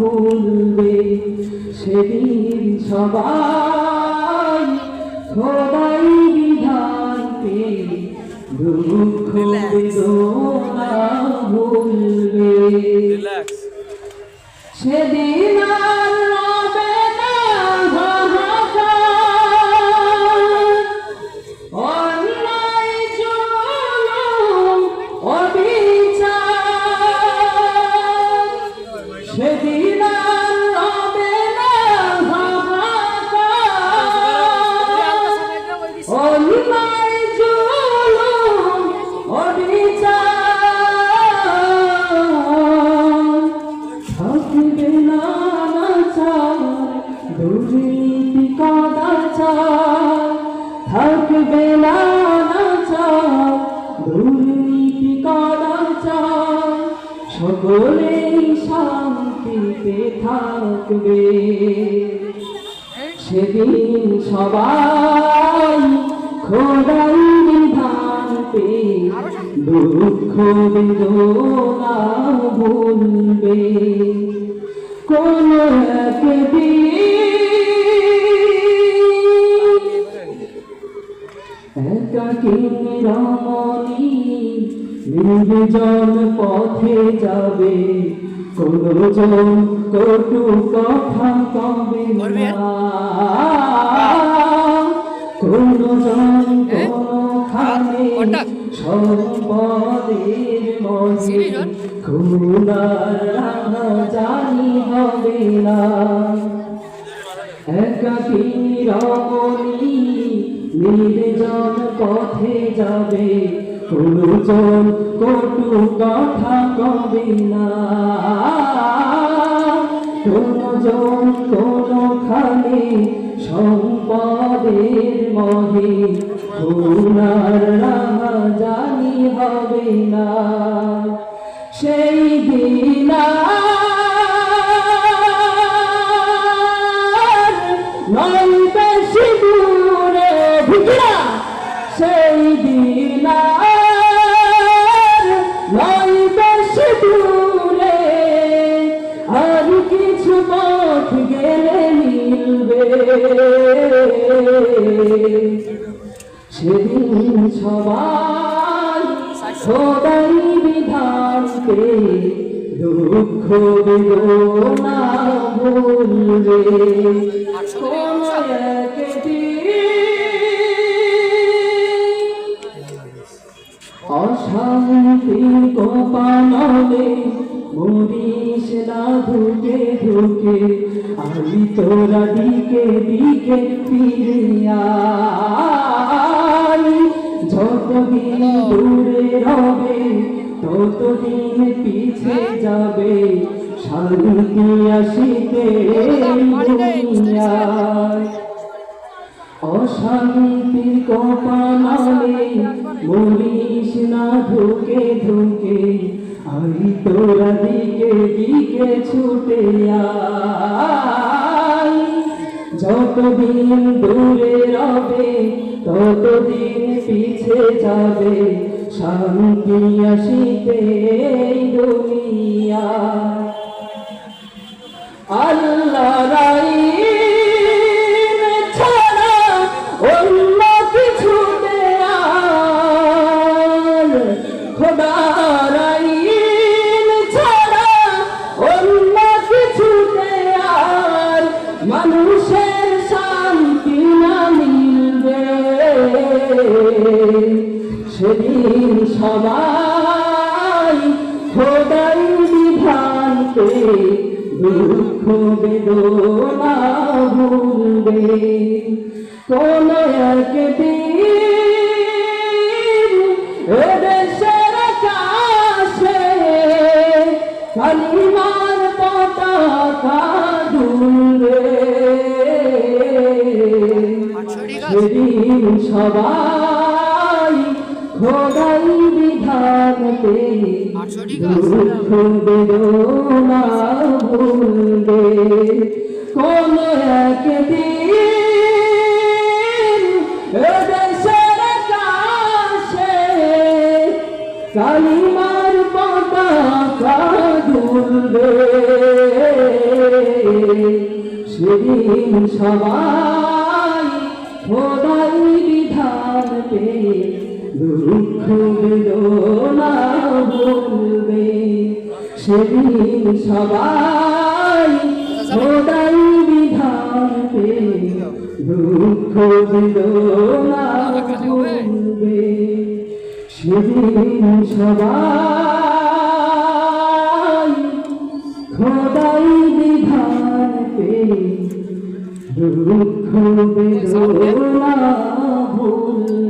ভুলবে সেদিন সবাই সবাই বিধান পে দুঃখ বেদনা ভুলবে সেদিন আর সকলেই শান্তিতে থাকবে। সেদিন সবাই খোদাই বিধান পে দুঃখ বেদনা ভুলবে। কোন একাকি রমণী নির্জন পথে যাবে। কোন জন কটু কথা কবে কোন জন কোনখানে সম্পদের মনে খুনার জানি হবে না। একাকি রমণী নির্জন পথে যাবে? কোনজন কটু কথা কবে না। কোনজন কোনখানে সম্পদের মহে খুনার রাহা জানি হবে না। সেদিন সবাই সদাই বিধানকে দুঃখ বেদনা ভুলবে কোন না ধুকে ধুকে আমি তোরা দিকে দিকে ফিরে আই। যতদিন দূরে রবে ততদিন পিছে যাবে শান্তি আসিতে অশান্তি কপালে মরিস না ধুকে ধুকে আমি তোরা দিকে দিকে ছুটে যতদিন দূরে রবে, ততদিন পিছে যাবে। শান্তি আসিতে এই দুনিয়ায়। আল্লাহ রাই সেদিন সবাই খোদাই বিধান দুঃখ বেদনা ভুলবে। কোন একদিন এদেশের আকাশে কালিমার পতাকা দুলবে সেদিন সবাই খোদাই বিধান পে দুঃখ বেদনা ভুলবে কোন একদিন এদেশের আকাশে কালিমার পতাকা সেদিন সবাই দুঃখ বেদনা ভুলবে সেদিন সবাই খোদাই বিধান পে দুঃখ বেদনা ভুলবে সেদিন সবাই খোদাই বিধান পে দুঃখ বেদনা ভুলবে